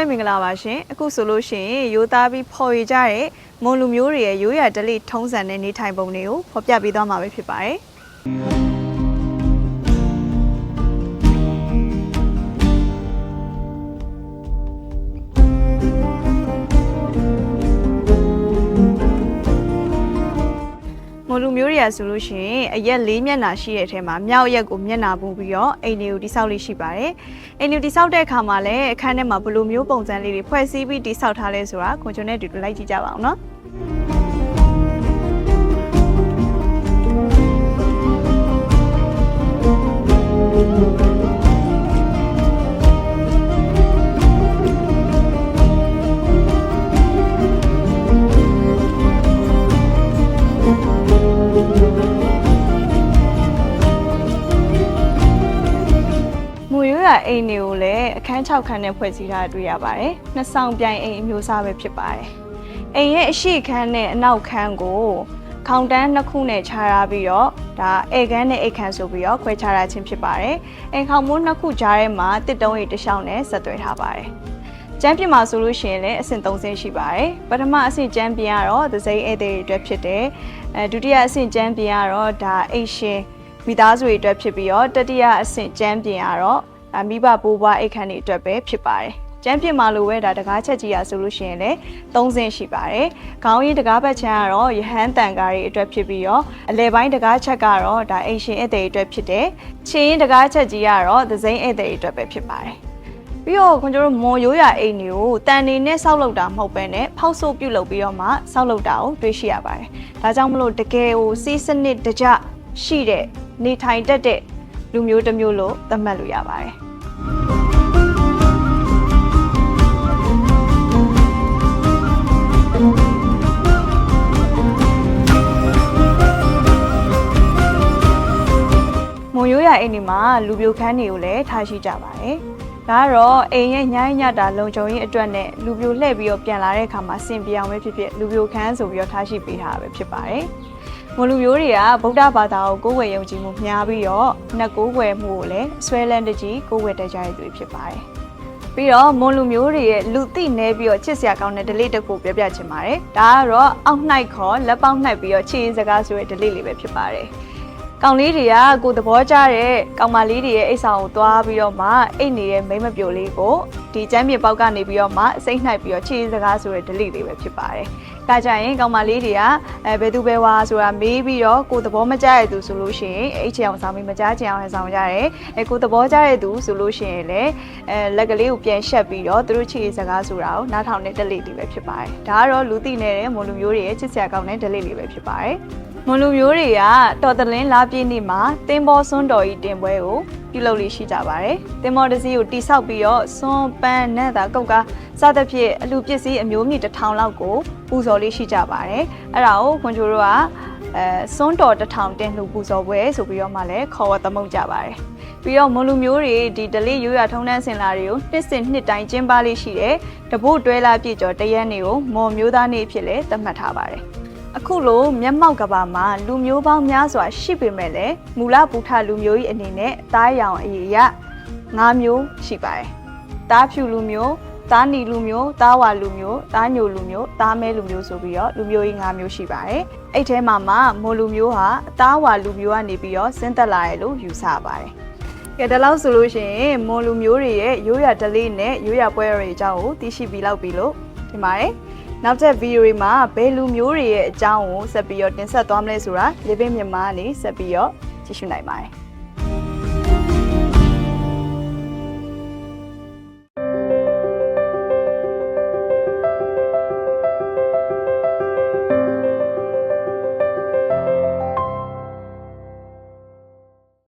အားလုံးပဲမင်္ဂလာပါရှင်အခုဆိုလို့ရှိရင်ရိုးသားပြီးဖော်ရကြတဲ့မွန်လူမျိုးတွေရဲ့ရိုးရာဓလေ့ထုံးစံတဲ့နေထိုင်ပုံတွေကိုဖော်ပြပေးသွားမှာပဲဖြစ်ပါတယ် မွန်လူမျိုးတွေကဆိုလို့ရှိရင်အရက်လေးမျက်နှာရှိတဲ့အထက်မှာမြောက်ရက်ကိုမျက်နှာပူပြီးတော့အိမ်တွေကိုတိဆောက်လေးရှိပါတယ်။အိမ်တွေတိဆောက်တဲ့အခါမှာလည်းအခန်းထဲမှာဘယ်လိုမျိုးပုံစံလေးတွေဖွဲ့စည်းပြီးတိဆောက်ထားလဲဆိုတာခွန်ချုံနဲ့အတူတူလိုက်ကြည့်ကြပါအောင်နော်။ ရိုးရအိမ်တွေကိုလည်းအခန်း6ခန်းနဲ့ဖွဲ့စည်းထားတာတွေ့ရပါတယ်။နှစ်ဆောင်ပြိုင်အိမ်အမျိုးအစားပဲဖြစ်ပါတယ်။အိမ်ရဲ့အရှိခန်းနဲ့အနောက်ခန်းကိုခေါင်တန်းနှစ်ခုနဲ့ခြားထားပြီးတော့ဒါဧကန်းနဲ့အိတ်ခန်းဆိုပြီးတော့ခွဲခြားထားခြင်းဖြစ်ပါတယ်။အိမ်ခေါင်မိုးနှစ်ခုကြားထဲမှာတစ်တုံးရီတစ်ချောင်းနဲ့ဆက်သွယ်ထားပါတယ်။ကျမ်းပြင်မှာဆိုလို့ရှိရင်လည်းအဆင့်3ဆင့်ရှိပါတယ်။ပထမအဆင့်ကျမ်းပြင်ကတော့သစိမ်းဧည့်သည်တွေအတွက်ဖြစ်တယ်။အဲဒုတိယအဆင့်ကျမ်းပြင်ကတော့ဒါအိတ်ရှင်မိသားစုတွေအတွက်ဖြစ်ပြီးတော့တတိယအဆင့်ကျမ်းပြင်ကတော့ ဒါမိဘဘိုးဘွားအိတ်ခမ်းတွေအတွက်ပဲဖြစ်ပါတယ်။ကျမ်းပြင်မှာလိုပဲဒါတကားချက်ကြီးရဆိုလို့ရှိရင်လည်း၃ဆင့်ရှိပါတယ်။ခေါင်းရင်းတကားဘက်ချမ်းကတော့ယဟန်တန်ကားတွေအတွက်ဖြစ်ပြီးတော့အလဲပိုင်းတကားချက်ကတော့ဒါအိတ်ရှင်ဧည့်သည်တွေအတွက်ဖြစ်တယ်။ချင်းရင်းတကားချက်ကြီးကတော့သစိမ်းဧည့်သည်တွေအတွက်ပဲဖြစ်ပါတယ်။ပြီးတော့ခွန်ကျတို့မွန်ရိုးရာအိမ်တွေကိုတန်နေနဲ့ဆောက်လုပ်တာမဟုတ်ပဲနဲ့ဖောက်ဆိုးပြုတ်လုပ်ပြီးတော့မှဆောက်လုပ်တာကိုတွေ့ရှိရပါတယ်။ဒါကြောင့်မလို့တကယ်ကိုစီးစနစ်တကျရှိတဲ့နေထိုင်တတ်တဲ့ လူမျိုးတစ်မျိုးလို့သတ်မှတ်လို့ရပါတယ်။မွန်ရိုးရအိမ်ဒီမှာလူပြိုခန်းတွေကိုလည်းထားရှိကြပါတယ်။ဒါကတော့အိမ်ရဲ့ညိုင်းညတာလုံခြုံရေးအတွက်နဲ့လူပြိုလှည့်ပြီးတော့ပြန်လာတဲ့အခါမှာစင်ပြောင်ပဲဖြစ်ဖြစ်လူပြိုခန်းဆိုပြီးတော့ထားရှိပေးထားတာပဲဖြစ်ပါတယ်။ မွန်လူမျိုးတွေကဗုဒ္ဓဘာသာကိုကိုးကွယ်ယုံကြည်မှုများပြီးတော့နှက်ကိုးကွယ်မှုကိုလည်းအစွဲလန်းတကြီးကိုးကွယ်တတ်ကြရတဲ့သူတွေဖြစ်ပါတယ်။ပြီးတော့မွန်လူမျိုးတွေရဲ့လူသိနေပြီးတော့ချစ်စရာကောင်းတဲ့ delete တစ်ခုပြောပြချင်ပါတယ်။ဒါကတော့အောက်နှိုက်ခေါ်လက်ပေါက်နှိုက်ပြီးတော့ချစ်ရင်းစကားဆိုတဲ့ delete လေးပဲဖြစ်ပါတယ်။ ကောင်လေးတွေကကိုယ်သဘောကျတဲ့ကောင်မလေးတွေရဲ့အိတ်ဆောင်ကိုသွားပြီးတော့မှအိတ်နေတဲ့မိန်းမပြိုလေးကိုဒီကျမ်းမြေပေါက်ကနေပြီးတော့မှစိတ်နှိုက်ပြီးတော့ချစ်ရင်းစကားဆိုတဲ့ delete လေးပဲဖြစ်ပါတယ်။ဒါကြရင်ကောင်မလေးတွေကအဲဘယ်သူပဲဝါဆိုတာမေးပြီးတော့ကိုယ်သဘောမကျတဲ့သူဆိုလို့ရှိရင်အိတ်ချေအောင်ဆောင်ပြီးမကြားချင်အောင်ဆောင်ကြတယ်။အဲကိုယ်သဘောကျတဲ့သူဆိုလို့ရှိရင်လည်းအဲလက်ကလေးကိုပြန်ရှက်ပြီးတော့သူတို့ချစ်ရေးစကားဆိုတာကိုနားထောင်တဲ့ delete လေးပဲဖြစ်ပါတယ်။ဒါကတော့လူသိနေတဲ့မွန်လူမျိုးတွေရဲ့ချစ်စရာကောင်းတဲ့ delete လေးပဲဖြစ်ပါတယ်။ မွန်လူမျိုးတွေကတော်တလင်းလာပြည့်နေ့မှာတင်းဘောစွန်းတော်ကြီးတင်ပွဲကိုပြုလုပ်လေးရှိကြပါတယ်။တင်းဘောတစ်စီးကိုတိဆောက်ပြီးတော့စွန်းပန်းနဲ့တာကုတ်ကစသဖြင့်အလူပစ္စည်းအမျိုးမြင့်တစ်ထောင်လောက်ကိုပူဇော်လေးရှိကြပါတယ်။အဲ့ဒါကိုခွန်ချိုတို့ကအဲစွန်းတော်တစ်ထောင်တင်လှူပူဇော်ပွဲဆိုပြီးတော့မှလည်းခေါ်ဝသမုတ်ကြပါတယ်။ပြီးတော့မွန်လူမျိုးတွေဒီဒလေးရိုးရထုံးတန်းစင်လာတွေကိုနှစ်စဉ်နှစ်တိုင်းကျင်းပလေးရှိတယ်။တပုတ်တွဲလာပြည့်ကျော်တရက်နေ့ကိုမော်မျိုးသားနေ့အဖြစ်လည်းသတ်မှတ်ထားပါတယ်။ အခုလိုမျက်မှောက်ကဘာမှာလူမျိုးပေါင်းများစွာရှိပေမဲ့လည်းမူလပူထလူမျိုးကြီးအနေနဲ့သားရောင်အရေးရ၅မျိုးရှိပါတယ်။သားဖြူလူမျိုး၊သားနီလူမျိုး၊သားဝါလူမျိုး၊သားညိုလူမျိုး၊သားမဲလူမျိုးဆိုပြီးတော့လူမျိုးကြီး၅မျိုးရှိပါတယ်။အဲ့ထဲမှာမှမိုလူမျိုးဟာသားဝါလူမျိုးကနေပြီးတော့ဆင်းသက်လာတယ်လို့ယူဆပါတယ်။ကဲဒါလောက်ဆိုလို့ရှိရင်မွန်လူမျိုးတွေရဲ့ရိုးရာဓလေ့နဲ့ရိုးရာပွဲတော်တွေအကြောင်းကိုသိရှိပြီးလောက်ပြီလို့ထင်ပါတယ်။ နောက်ထပ်ဗီဒီယိုတွေမှာဘယ်လူမျိုးတွေရဲ့အကြောင်းကိုဆက်ပြီးတော့တင်ဆက်သွားမလဲဆိုတာ Living မြန်မာကနေဆက်ပြီးတော့ကြည့်ရှုနိုင်ပါတယ်